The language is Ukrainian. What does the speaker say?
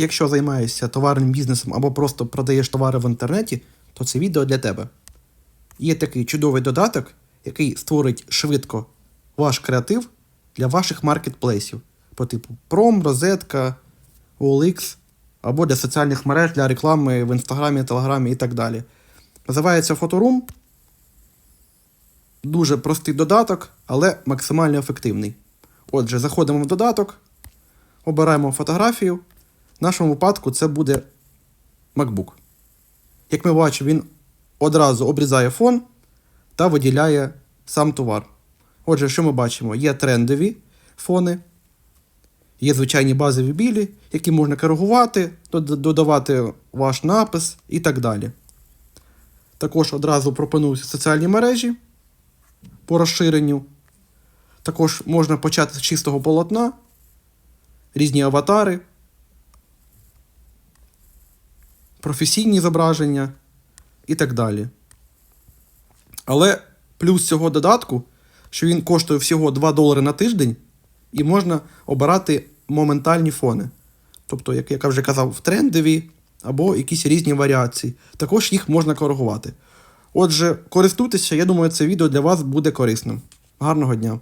якщо займаєшся товарним бізнесом або просто продаєш товари в інтернеті, то це відео для тебе. Є такий чудовий додаток, який створить швидко ваш креатив для ваших маркетплейсів по типу Prom, Розетка, OLX або для соціальних мереж для реклами в інстаграмі, телеграмі і так далі. Називається Photoroom. Дуже простий додаток, але максимально ефективний. Отже, заходимо в додаток, обираємо фотографію. В нашому випадку це буде MacBook. Як ми бачимо, він одразу обрізає фон та виділяє сам товар. Отже, що ми бачимо? Є трендові фони, є звичайні базові білі, які можна коригувати, додавати ваш напис і так далі. Також одразу пропонуються соціальні мережі по розширенню. Також можна почати з чистого полотна, різні аватари, професійні зображення і так далі. Але плюс цього додатку, що він коштує всього 2 долари на тиждень, і можна обирати моментальні фони. Тобто, як я вже казав, трендові або якісь різні варіації. Також їх можна коригувати. Отже, користуйтеся, я думаю, це відео для вас буде корисним. Гарного дня!